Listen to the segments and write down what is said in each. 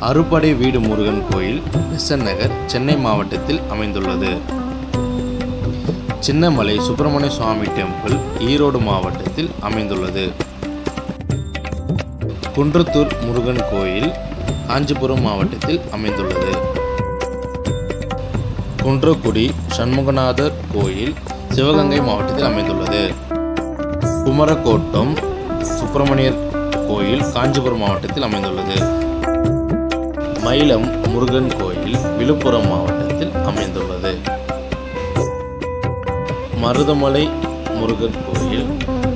அறுபடை வீடு முருகன் கோயில் பெசன் நகர் சென்னை மாவட்டத்தில் அமைந்துள்ளது. சின்னமலை சுப்பிரமணிய சுவாமி டெம்பிள் ஈரோடு மாவட்டத்தில் அமைந்துள்ளது. குன்றத்தூர் முருகன் கோயில் காஞ்சிபுரம் மாவட்டத்தில் அமைந்துள்ளது. குன்றக்குடி சண்முகநாதர் கோயில் சிவகங்கை மாவட்டத்தில் அமைந்துள்ளது. குமரக்கோட்டம் சுப்பிரமணியர் கோயில் காஞ்சிபுரம் மாவட்டத்தில் அமைந்துள்ளது. மயிலம் முருகன் கோயில் விழுப்புரம் மாவட்டத்தில் அமைந்துள்ளது. மருதமலை முருகன் கோயில்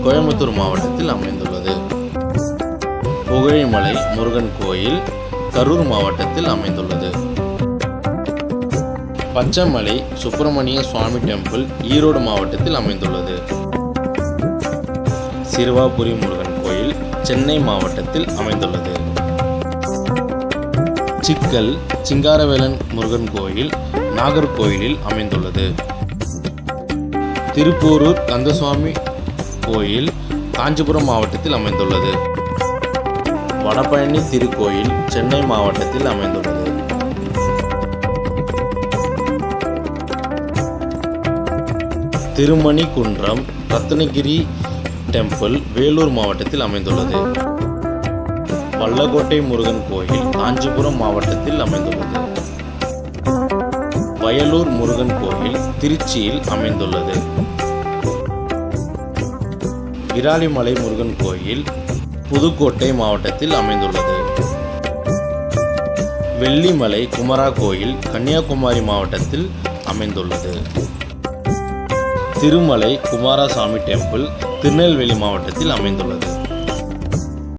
கோயம்புத்தூர் மாவட்டத்தில் அமைந்துள்ளது. புகழிமலை முருகன் கோயில் கரூர் மாவட்டத்தில் அமைந்துள்ளது. பச்சைமலை சுப்பிரமணிய சுவாமி டெம்பிள் ஈரோடு மாவட்டத்தில் அமைந்துள்ளது. சிறுவாபுரி முருகன் கோயில் சென்னை மாவட்டத்தில் அமைந்துள்ளது. சிக்கல் சிங்காரவேலன் முருகன் கோயில் நாகர்கோயிலில் அமைந்துள்ளது. திருப்பூரூர் கந்தசுவாமி கோயில் காஞ்சிபுரம் மாவட்டத்தில் அமைந்துள்ளது. வடபழனி திருக்கோயில் சென்னை மாவட்டத்தில் அமைந்துள்ளது. திருமணி குன்றம் ரத்னகிரி டெம்பிள் வேலூர் மாவட்டத்தில் அமைந்துள்ளது. பள்ளக்கோட்டை முருகன் கோயில் காஞ்சிபுரம் மாவட்டத்தில் அமைந்துள்ளது. வயலூர் முருகன் கோயில் திருச்சியில் அமைந்துள்ளது. விராலிமலை முருகன் கோயில் புதுக்கோட்டை மாவட்டத்தில் அமைந்துள்ளது. வெள்ளிமலை குமரா கோயில் கன்னியாகுமரி மாவட்டத்தில் அமைந்துள்ளது. திருமலை குமாரசாமி டெம்பிள் திருநெல்வேலி மாவட்டத்தில் அமைந்துள்ளது.